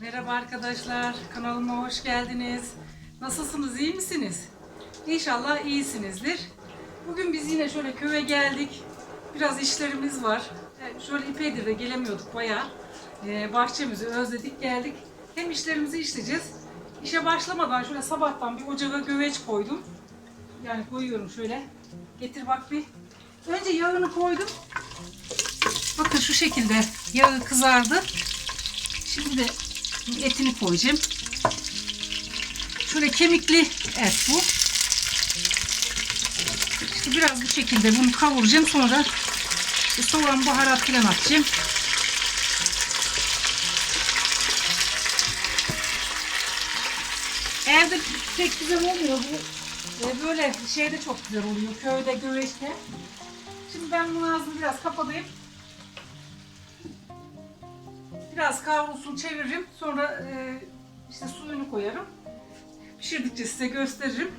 Merhaba arkadaşlar, kanalıma hoş geldiniz. Nasılsınız, iyi misiniz? İnşallah iyisinizdir. Bugün biz yine şöyle köye geldik. Biraz işlerimiz var. E, Şöyle epeydir de gelemiyorduk bayağı. E, bahçemizi özledik geldik. Hem işlerimizi işleyeceğiz. İşe başlamadan şöyle sabahtan bir ocağa göveç koydum. Yani koyuyorum şöyle. Getir bak bir. Önce yağını koydum. Bakın şu şekilde yağı kızardı. Şimdi de etini koyacağım. Şöyle kemikli et bu. İşte biraz bu şekilde bunu kavuracağım. Sonra işte soğan, baharat falan atacağım. Evde pek güzel olmuyor bu. E, Böyle şeyde çok güzel oluyor. Köyde, güveçte. Şimdi ben bunu ağzını biraz kapatayım. Biraz kavrulsun çeviririm. Sonra e, işte suyunu koyarım. Pişirdikçe size gösteririm.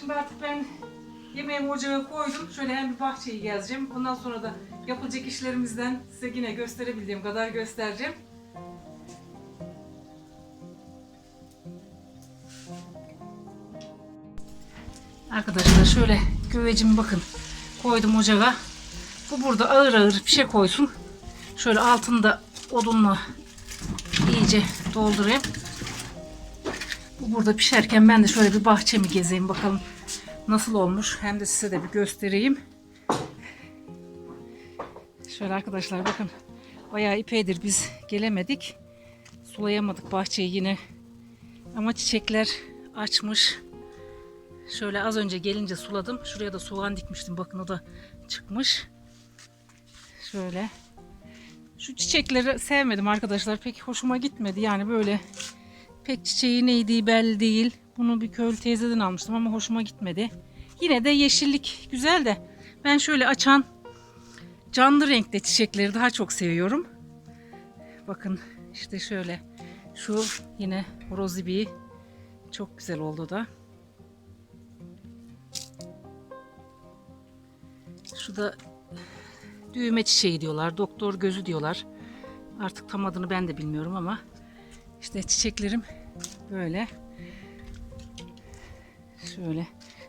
Şimdi artık ben yemeğimi ocağa koydum. Şöyle hem bir bahçeyi gezeceğim. Ondan sonra da yapılacak işlerimizden size yine gösterebildiğim kadar göstereceğim. Arkadaşlar şöyle güvecimi bakın koydum ocağa. Bu burada ağır ağır bir şey koysun. Şöyle altında odunla iyice doldurayım. Bu burada pişerken ben de şöyle bir bahçemi gezeyim bakalım nasıl olmuş. Hem de size de bir göstereyim. Şöyle arkadaşlar bakın bayağı ipeydir biz gelemedik. Sulayamadık bahçeyi yine. Ama çiçekler açmış. Şöyle az önce gelince suladım. Şuraya da soğan dikmiştim. Bakın o da çıkmış. Şöyle. Şu çiçekleri sevmedim arkadaşlar. Pek hoşuma gitmedi. Yani böyle pek çiçeği neydi belli değil. Bunu bir köylü teyzeden almıştım ama hoşuma gitmedi. Yine de yeşillik güzel de ben şöyle açan canlı renkte çiçekleri daha çok seviyorum. Bakın işte şöyle şu yine horozibi çok güzel oldu da. Şu da düğme çiçeği diyorlar, doktor gözü diyorlar. Artık tam adını ben de bilmiyorum ama işte çiçeklerim böyle. Şöyle.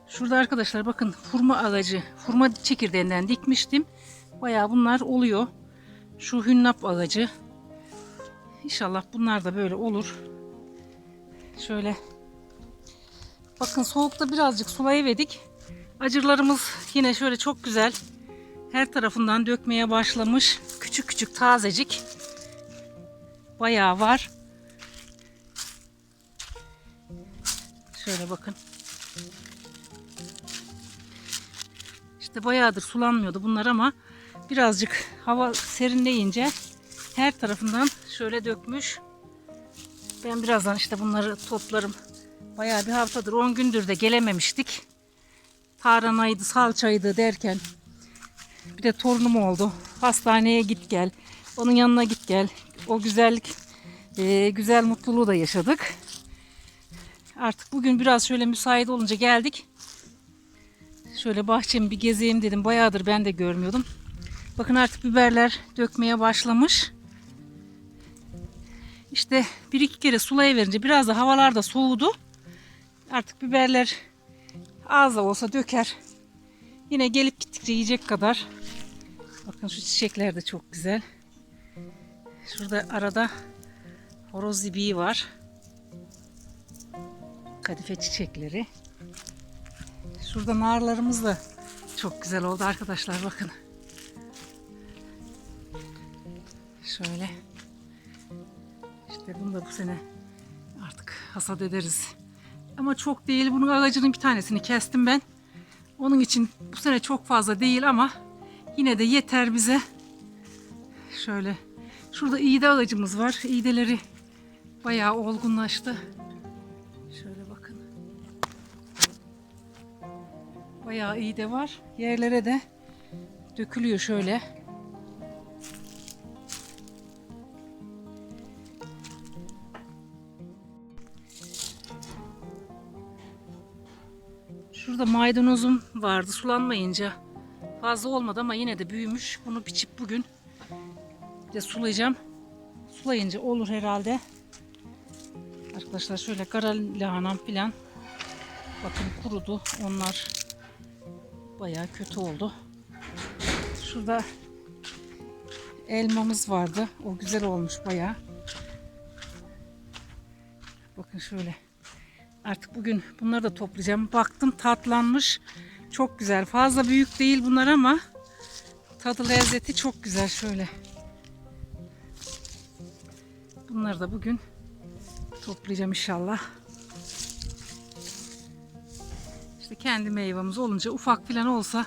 Şurada arkadaşlar bakın hurma ağacı, hurma çekirdeğinden dikmiştim. Bayağı bunlar oluyor. Şu hünnap ağacı. İnşallah bunlar da böyle olur. Şöyle. Bakın soğukta birazcık sulayıverdik. Acırlarımız yine şöyle çok güzel. Her tarafından dökmeye başlamış. Küçük küçük tazecik. Bayağı var. Şöyle bakın. İşte bayağıdır sulanmıyordu bunlar ama birazcık hava serinleyince her tarafından şöyle dökmüş. Ben birazdan işte bunları toplarım. Bayağı bir haftadır 10 gündür de gelememiştik. Tarhanaydı, salçaydı derken bir de torunum oldu. Hastaneye git gel. Onun yanına git gel. O güzellik, e, güzel mutluluğu da yaşadık. Artık bugün biraz şöyle müsait olunca geldik. Şöyle bahçemi bir gezeyim dedim. Bayağıdır ben de görmüyordum. Bakın artık biberler dökmeye başlamış. İşte bir iki kere sulayıverince biraz da havalar da soğudu. Artık biberler az da olsa döker. Yine gelip gittikçe yiyecek kadar. Bakın şu çiçekler de çok güzel. Şurada arada horoz zibiği var. Kadife çiçekleri. Şurada narlarımız da çok güzel oldu arkadaşlar bakın. Şöyle. İşte bunu da bu sene artık hasat ederiz. Ama çok değil. Bunun ağacının bir tanesini kestim ben. Onun için bu sene çok fazla değil ama yine de yeter bize. Şöyle. Şurada iğde ağacımız var. İğdeleri bayağı olgunlaştı. Şöyle bakın. Bayağı iğde var. Yerlere de dökülüyor şöyle. Şurada maydanozum vardı sulanmayınca fazla olmadı ama yine de büyümüş. Bunu biçip bugün de sulayacağım. Sulayınca olur herhalde. Arkadaşlar şöyle kara lahanam filan bakın kurudu. Onlar bayağı kötü oldu. Şurada elmamız vardı. O güzel olmuş bayağı. Bakın şöyle. Artık bugün bunları da toplayacağım. Baktım tatlanmış. Çok güzel. Fazla büyük değil bunlar ama tadı lezzeti çok güzel şöyle. Bunları da bugün toplayacağım inşallah. İşte kendi meyvemiz olunca ufak filan olsa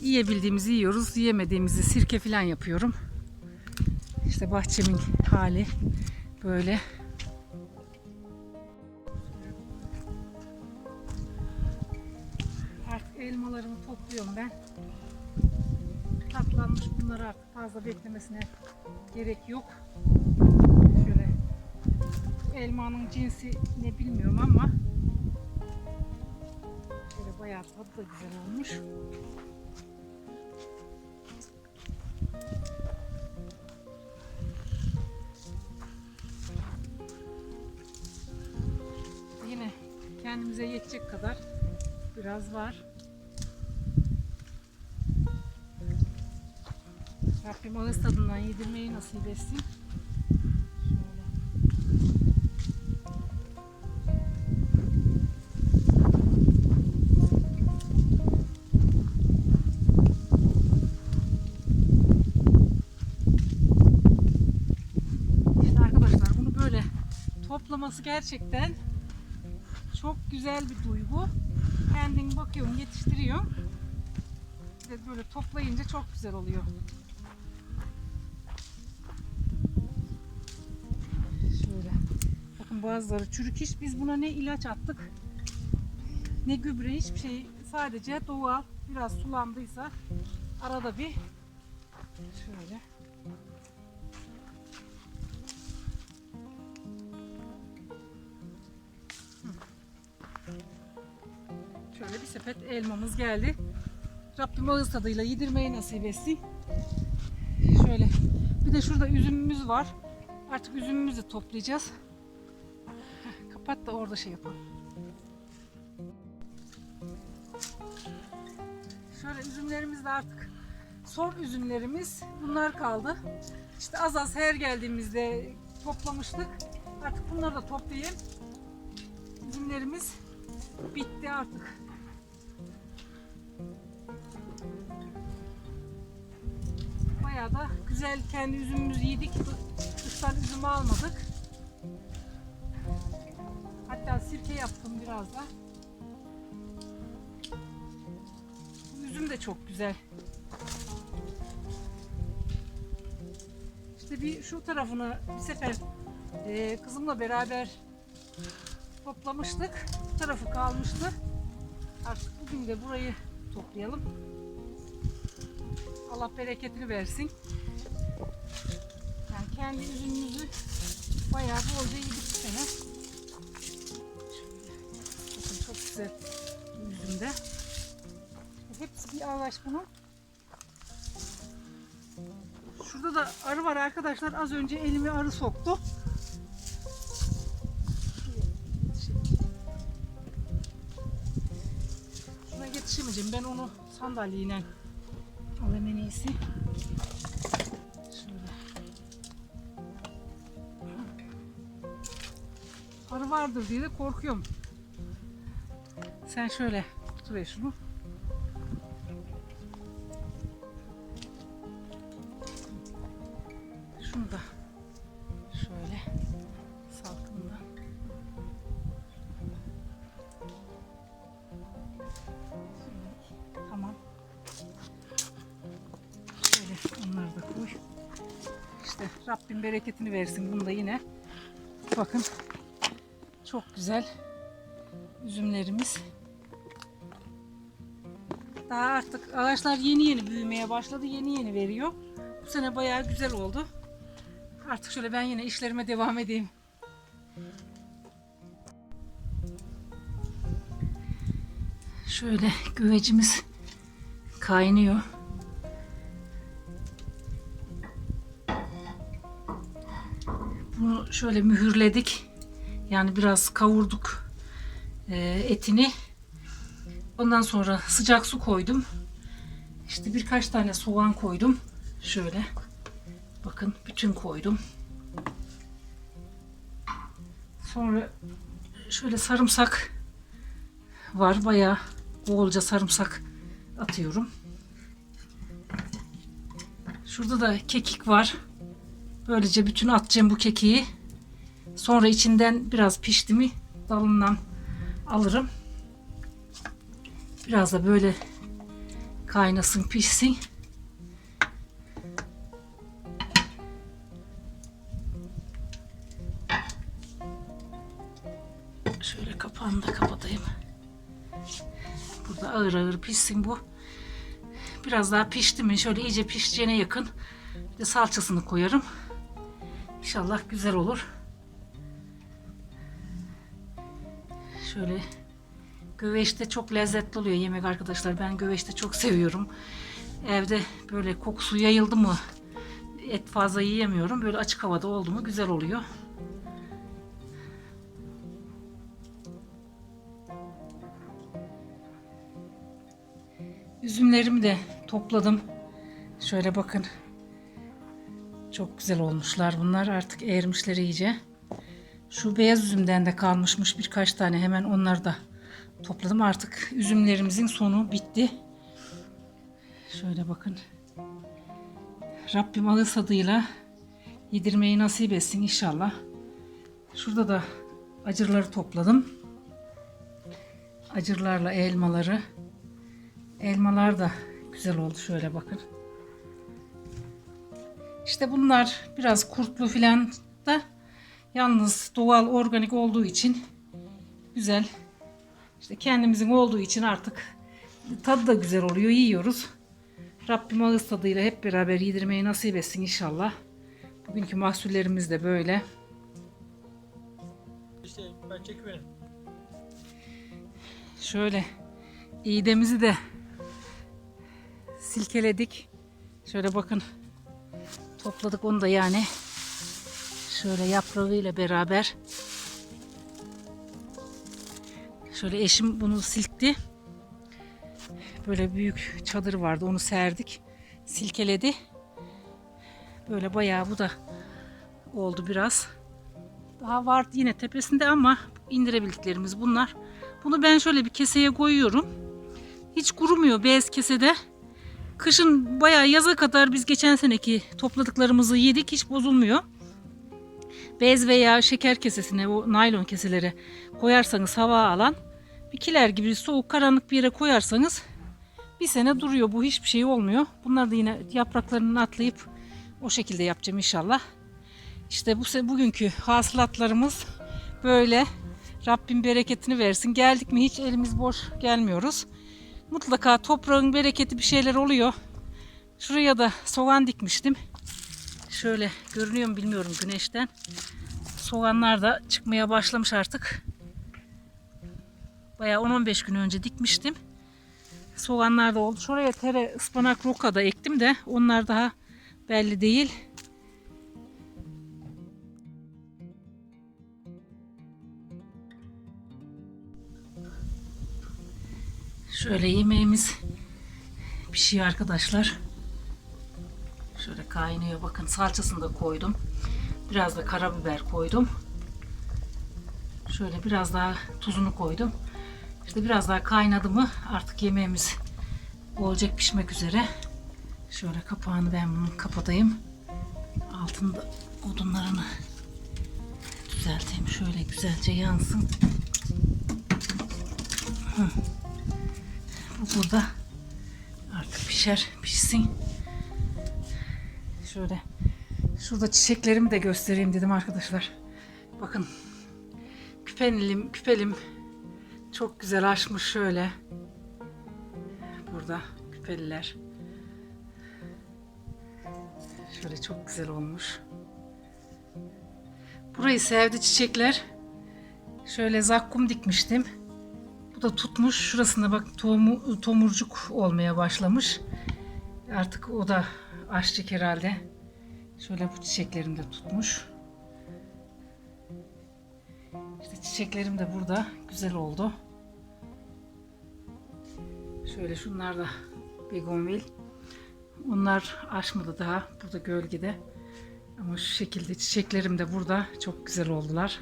yiyebildiğimizi yiyoruz. Yiyemediğimizi sirke filan yapıyorum. İşte bahçemin hali böyle. Elmalarımı topluyorum ben. Tatlanmış bunları artık fazla beklemesine gerek yok. Şöyle elmanın cinsi ne bilmiyorum ama şöyle bayağı tadı da güzel olmuş. Yine kendimize yetecek kadar biraz var. Rabbim ağız tadından yedirmeyi nasip etsin. İşte toplaması gerçekten çok güzel bir duygu. Kendin bakıyorsun, yetiştiriyorsun. Ve böyle toplayınca çok güzel oluyor. Bakın bazıları çürük hiç biz buna ne ilaç attık ne gübre hiçbir şey sadece doğal biraz sulandıysa arada bir şöyle Şöyle bir sepet elmamız geldi. Rabbim ağız tadıyla yedirmeyi nasip etsin. Şöyle. Bir de şurada üzümümüz var. Artık üzümümüzü toplayacağız. Kapat da orada şey yapalım. Şöyle üzümlerimiz de artık son üzümlerimiz bunlar kaldı. İşte az az her geldiğimizde toplamıştık. Artık bunları da toplayayım. Üzümlerimiz bitti artık. Bayağı da güzel kendi üzümümüzü yedik. Dıştan üzüm almadık. Hatta sirke yaptım biraz da. Bu üzüm de çok güzel. İşte bir şu tarafını bir sefer e, kızımla beraber toplamıştık. Bu tarafı kalmıştı. Artık bugün de burayı toplayalım. Allah bereketini versin. Yani kendi üzümümüzü bayağı bolca yedik bu üzüm de. Hepsi bir ağaç bunun. Şurada da arı var arkadaşlar. Az önce elimi arı soktu. Şuna yetişemeyeceğim. Ben onu sandalyeyle alayım en iyisi. Şöyle. Arı vardır diye de korkuyorum. Sen şöyle tutuver şunu. Şunu da şöyle salkımdan. Tamam. Şöyle onları da koy. İşte Rabbim bereketini versin. Bunu da yine bakın çok güzel üzümlerimiz. Daha artık ağaçlar yeni yeni büyümeye başladı. Yeni yeni veriyor. Bu sene bayağı güzel oldu. Artık şöyle ben yine işlerime devam edeyim. Şöyle güvecimiz kaynıyor. Bunu şöyle mühürledik. Yani biraz kavurduk e, etini. Ondan sonra sıcak su koydum. İşte birkaç tane soğan koydum. Şöyle. Bakın bütün koydum. Sonra şöyle sarımsak var. Bayağı bolca sarımsak atıyorum. Şurada da kekik var. Böylece bütün atacağım bu kekiği. Sonra içinden biraz pişti mi dalından alırım. Biraz da böyle kaynasın pişsin. Şöyle kapağını da kapatayım. Burada ağır ağır pişsin bu. Biraz daha pişti mi şöyle iyice pişeceğine yakın bir de salçasını koyarım. İnşallah güzel olur. Şöyle güveçte çok lezzetli oluyor yemek arkadaşlar. Ben güveçte çok seviyorum. Evde böyle kokusu yayıldı mı et fazla yiyemiyorum. Böyle açık havada oldu mu güzel oluyor. Üzümlerimi de topladım. Şöyle bakın. Çok güzel olmuşlar bunlar. Artık eğirmişler iyice. Şu beyaz üzümden de kalmışmış birkaç tane. Hemen onları da topladım. Artık üzümlerimizin sonu bitti. Şöyle bakın. Rabbim ağız tadıyla yedirmeyi nasip etsin inşallah. Şurada da acırları topladım. Acırlarla elmaları. Elmalar da güzel oldu şöyle bakın. İşte bunlar biraz kurtlu filan da yalnız doğal organik olduğu için güzel. İşte kendimizin olduğu için artık tadı da güzel oluyor yiyoruz. Rabbim ağız tadıyla hep beraber yedirmeyi nasip etsin inşallah. Bugünkü mahsullerimiz de böyle. İşte ben çekiyorum. Şöyle iğdemizi de silkeledik. Şöyle bakın topladık onu da yani. Şöyle yaprağıyla beraber. Şöyle eşim bunu silkti. Böyle büyük çadır vardı onu serdik. Silkeledi. Böyle bayağı bu da oldu biraz. Daha var yine tepesinde ama indirebildiklerimiz bunlar. Bunu ben şöyle bir keseye koyuyorum. Hiç kurumuyor bez kesede. Kışın bayağı yaza kadar biz geçen seneki topladıklarımızı yedik hiç bozulmuyor. Bez veya şeker kesesine o naylon keselere koyarsanız hava alan bir kiler gibi soğuk karanlık bir yere koyarsanız bir sene duruyor bu hiçbir şey olmuyor. Bunlar da yine yapraklarını atlayıp o şekilde yapacağım inşallah. İşte bu bugünkü hasılatlarımız böyle. Rabbim bereketini versin. Geldik mi hiç elimiz boş gelmiyoruz. Mutlaka toprağın bereketi bir şeyler oluyor. Şuraya da soğan dikmiştim. Şöyle görünüyor mu bilmiyorum güneşten. Soğanlar da çıkmaya başlamış artık. Bayağı 10-15 gün önce dikmiştim. Soğanlar da oldu. Şuraya tere ıspanak roka da ektim de onlar daha belli değil. Şöyle yemeğimiz pişiyor arkadaşlar. Şöyle kaynıyor. Bakın salçasını da koydum. Biraz da karabiber koydum. Şöyle biraz daha tuzunu koydum. İşte biraz daha kaynadı mı artık yemeğimiz olacak pişmek üzere. Şöyle kapağını ben bunu kapatayım. Altında odunlarını düzelteyim. Şöyle güzelce yansın. Bu burada artık pişer, pişsin. Şöyle şurada çiçeklerimi de göstereyim dedim arkadaşlar. Bakın küpelim, küpelim çok güzel açmış şöyle. Burada küpeliler. Şöyle çok güzel olmuş. Burayı sevdi çiçekler. Şöyle zakkum dikmiştim. Bu da tutmuş. Şurasında bak tohumu, tomurcuk olmaya başlamış. Artık o da açacak herhalde. Şöyle bu çiçeklerim de tutmuş. İşte çiçeklerim de burada. Güzel oldu. Şöyle şunlar da begonvil. Onlar açmadı daha. Burada gölgede. Ama şu şekilde çiçeklerim de burada. Çok güzel oldular.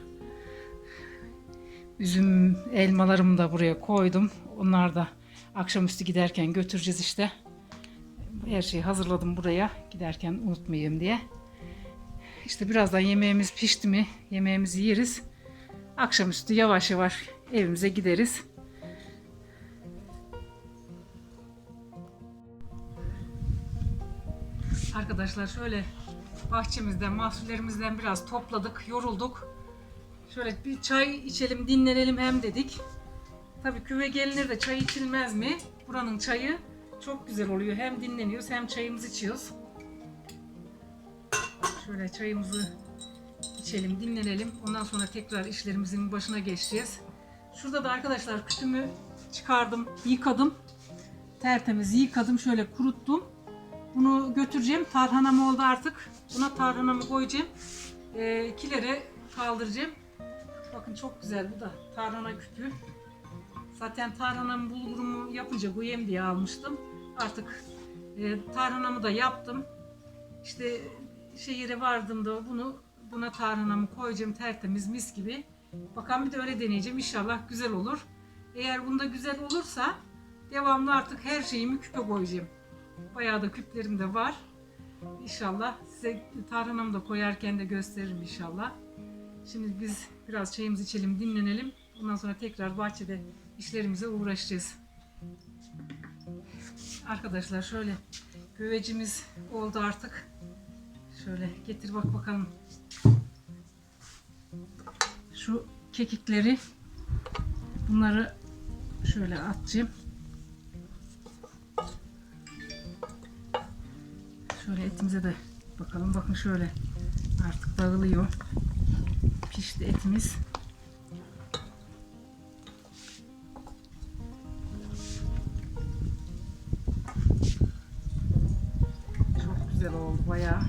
Üzüm elmalarımı da buraya koydum. Onlar da akşamüstü giderken götüreceğiz işte. Her şeyi hazırladım buraya giderken unutmayayım diye. İşte birazdan yemeğimiz pişti mi yemeğimizi yeriz. Akşamüstü yavaş yavaş evimize gideriz. Arkadaşlar şöyle bahçemizden, mahsullerimizden biraz topladık, yorulduk. Şöyle bir çay içelim, dinlenelim hem dedik. Tabii küve gelinir de çay içilmez mi? Buranın çayı çok güzel oluyor. Hem dinleniyoruz hem çayımızı içiyoruz. Şöyle çayımızı içelim, dinlenelim. Ondan sonra tekrar işlerimizin başına geçeceğiz. Şurada da arkadaşlar kütümü çıkardım, yıkadım. Tertemiz yıkadım, şöyle kuruttum. Bunu götüreceğim. Tarhanam oldu artık. Buna tarhanamı koyacağım. Ee, kilere kaldıracağım. Bakın çok güzel bu da tarhana küpü. Zaten tarhanamı bulgurumu yapınca koyayım diye almıştım. Artık e, tarhanamı da yaptım. İşte şehire vardığımda bunu buna tarhanamı koyacağım tertemiz mis gibi. Bakalım bir de öyle deneyeceğim. İnşallah güzel olur. Eğer bunda güzel olursa devamlı artık her şeyimi küpe koyacağım. Bayağı da küplerim de var. İnşallah size tarhanamı da koyarken de gösteririm inşallah. Şimdi biz biraz çayımızı içelim, dinlenelim. Ondan sonra tekrar bahçede işlerimize uğraşacağız. Arkadaşlar şöyle güvecimiz oldu artık. Şöyle getir bak bakalım. Şu kekikleri bunları şöyle atacağım. Şöyle etimize de bakalım. Bakın şöyle artık dağılıyor. Pişti etimiz. Çok güzel oldu bayağı.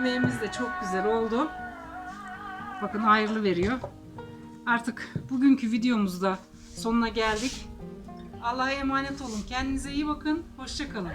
Yemeğimiz de çok güzel oldu. Bakın hayırlı veriyor. Artık bugünkü videomuzda sonuna geldik. Allah'a emanet olun. Kendinize iyi bakın. Hoşçakalın.